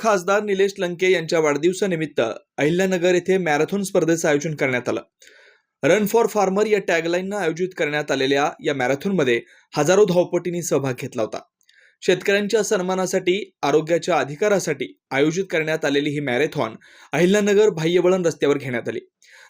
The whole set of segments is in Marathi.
खासदार निलेश लंके यांच्या वाढदिवसानिमित्त अहिल्यानगर येथे मॅरेथॉन स्पर्धेचं आयोजन करण्यात आलं. रन फॉर फार्मर या टॅगलाईननं आयोजित करण्यात आलेल्या या मॅरेथॉनमध्ये हजारो धावपटींनी सहभाग घेतला होता. शेतकऱ्यांच्या सन्मानासाठी आरोग्याच्या अधिकारासाठी आयोजित करण्यात आलेली ही मॅरेथॉन अहिल्यानगर बाह्यवळण रस्त्यावर घेण्यात आली.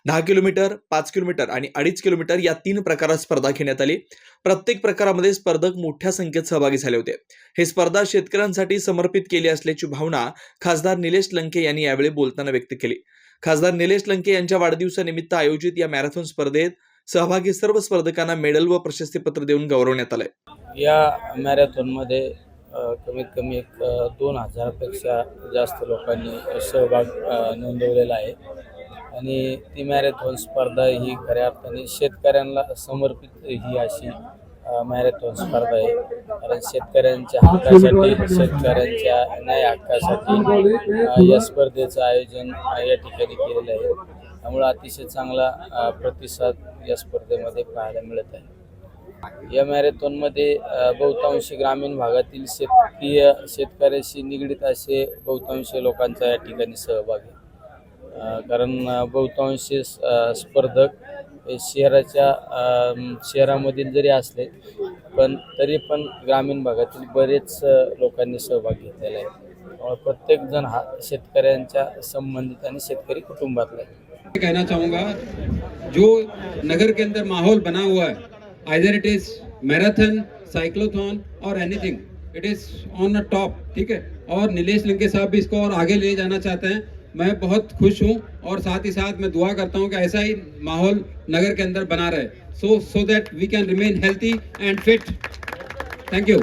दहा किलोमीटर पाच किलोमीटर आणि अडीच किलोमीटर या तीन प्रकारात स्पर्धा घेण्यात आली. प्रत्येक प्रकारामध्ये स्पर्धक मोठ्या संख्येत सहभागी झाले होते. ही स्पर्धा शेतकऱ्यांसाठी समर्पित केली असल्याची भावना खासदार निलेश लंके यांनी यावेळी बोलताना व्यक्त केली. खासदार निलेश लंके यांच्या वाढदिवसानिमित्त आयोजित या मॅरेथॉन स्पर्धेत सहभागी सर्व स्पर्धकांना मेडल व प्रशस्तीपत्र देऊन गौरवण्यात आलंय. या मॅरेथॉनमध्ये कमीत कमी एक दोन हजारापेक्षा जास्त लोकांनी सहभाग नोंदवलेला आहे. आणि ती मॅरेथॉन स्पर्धा ही खऱ्या अर्थाने शेतकऱ्यांना समर्पित ही अशी मॅरेथॉन स्पर्धा आहे. कारण शेतकऱ्यांच्या हक्कासाठी शेतकऱ्यांच्या न्याय हक्कासाठी या स्पर्धेचं आयोजन या ठिकाणी केलेलं आहे. त्यामुळे अतिशय चांगला प्रतिसाद या स्पर्धेमध्ये पाहायला मिळत आहे. या मॅरेथॉनमध्ये बहुतांश बहुतांशी ग्रामीण भागातील शेतकीय शेतकऱ्याशी निगडीत असे बहुतांशी लोकांचा या ठिकाणी सहभाग आहे. कारण बहुतांशी स्पर्धक हे शहराच्या शहरामधील जरी असले पण तरी पण ग्रामीण भागातील बरेच लोकांनी सहभाग घेतलेला आहे. प्रत्येकजण हा शेतकऱ्यांच्या संबंधित आणि शेतकरी कुटुंबातला आहे. कहना चाहूँगा, जो नगर के अंदर माहौल बना हुआ है either it is marathon cyclothon और anything it is on a top ठीक है? और नीलेश लंके साहब भी इसको और आगे ले जाना चाहते हैं। मैं बहुत खुश हूँ और साथ ही साथ मैं दुआ करता हूँ कि ऐसा ही माहौल नगर के अंदर बना रहे। So so that we can remain healthy and fit thank you